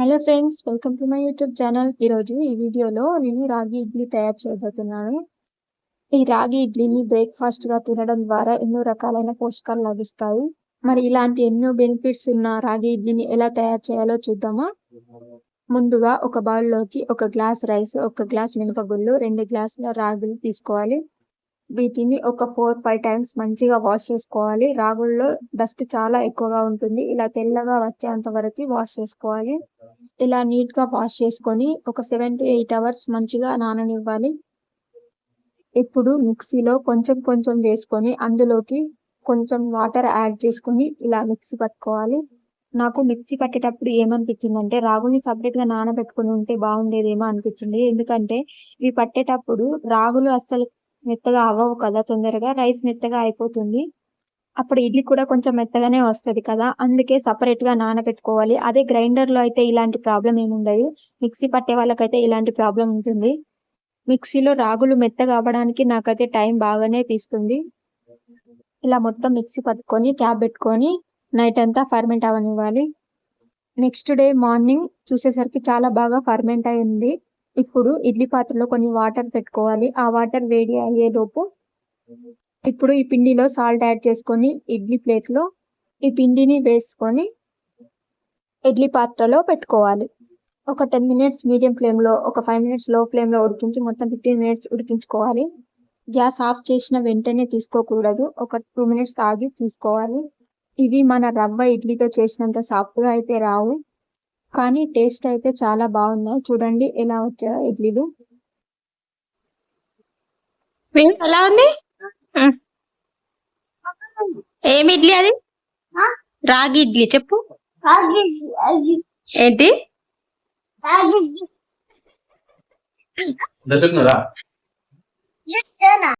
Hello friends welcome to my YouTube channel ఈరోజు ఈ వీడియోలో నేను రాగి ఇడ్లీ తయారు చేయబోతున్నాను. ఈ రాగి ఇడ్లీని బ్రేక్ఫాస్ట్గా తినడం ద్వారా ఎన్నో రకాలైన పోషకాలు లభిస్తాయి. మరి ఇలాంటి ఎన్నో బెనిఫిట్స్ ఉన్న రాగి ఇడ్లీని ఎలా తయారు చేయాలో చూద్దామా? ముందుగా ఒక బౌల్లోకి ఒక గ్లాస్ రైస్ ఒక గ్లాస్ మినపగుళ్ళు రెండు గ్లాసుల రాగులు తీసుకోవాలి. వీటిని ఒక ఫోర్ ఫైవ్ టైమ్స్ మంచిగా వాష్ చేసుకోవాలి. రాగుల్లో డస్ట్ చాలా ఎక్కువగా ఉంటుంది. ఇలా తెల్లగా వచ్చేంత వరకు వాష్ చేసుకోవాలి. ఇలా నీట్గా వాష్ చేసుకొని ఒక సెవెన్ టు ఎయిట్ అవర్స్ మంచిగా నాననివ్వాలి. ఇప్పుడు మిక్సీలో కొంచెం కొంచెం వేసుకొని అందులోకి కొంచెం వాటర్ యాడ్ చేసుకొని ఇలా మిక్సీ పట్టుకోవాలి. నాకు మిక్సీ పట్టేటప్పుడు ఏమనిపించిందంటే అంటే రాగుని సపరేట్గా నానబెట్టుకుని ఉంటే బాగుండేదేమో అనిపించింది. ఎందుకంటే ఇవి పట్టేటప్పుడు రాగులు అస్సలు మెత్తగా అవ్వవు కదా తొందరగా రైస్ మెత్తగా అయిపోతుంది. అప్పుడు ఇడ్లీ కూడా కొంచెం మెత్తగానే వస్తుంది కదా అందుకే సపరేట్గా నానబెట్టుకోవాలి. అదే గ్రైండర్లో అయితే ఇలాంటి ప్రాబ్లం ఏమి ఉండదు. మిక్సీ పట్టే వాళ్ళకైతే ఇలాంటి ప్రాబ్లం ఉంటుంది. మిక్సీలో రాగులు మెత్తగా అవ్వడానికి నాకైతే టైం బాగానే తీస్తుంది ఇలా మొత్తం మిక్సీ పట్టుకొని క్యాప్ పెట్టుకొని నైట్ అంతా ఫర్మెంట్ అవనివ్వాలి నెక్స్ట్ డే మార్నింగ్ చూసేసరికి చాలా బాగా ఫర్మెంట్ అయింది. ఇప్పుడు ఇడ్లీ పాత్రలో కొన్ని వాటర్ పెట్టుకోవాలి. ఆ వాటర్ వేడి అయ్యేలోపు ఇప్పుడు ఈ పిండిలో సాల్ట్ యాడ్ చేసుకొని ఇడ్లీ ప్లేట్లో ఈ పిండిని వేసుకొని ఇడ్లీ పాత్రలో పెట్టుకోవాలి. ఒక టెన్ మినిట్స్ మీడియం ఫ్లేమ్లో ఒక ఫైవ్ మినిట్స్లో ఫ్లేమ్లో ఉడికించి మొత్తం ఫిఫ్టీన్ మినిట్స్ ఉడికించుకోవాలి. గ్యాస్ ఆఫ్ చేసిన వెంటనే తీసుకోకూడదు. ఒక టూ మినిట్స్ ఆగి తీసుకోవాలి. ఇవి మన రవ్వ ఇడ్లీతో చేసినంత సాఫ్ట్గా అయితే రావు. కానీ టేస్ట్ అయితే చాలా బాగున్నాయి. చూడండి ఎలా వచ్చాయో ఇడ్లీలు. ఎలా ఉంది? ఏమి ఇడ్లీ అది? రాగి ఇడ్లీ చెప్పు. ఏంటి? దశకున్నారా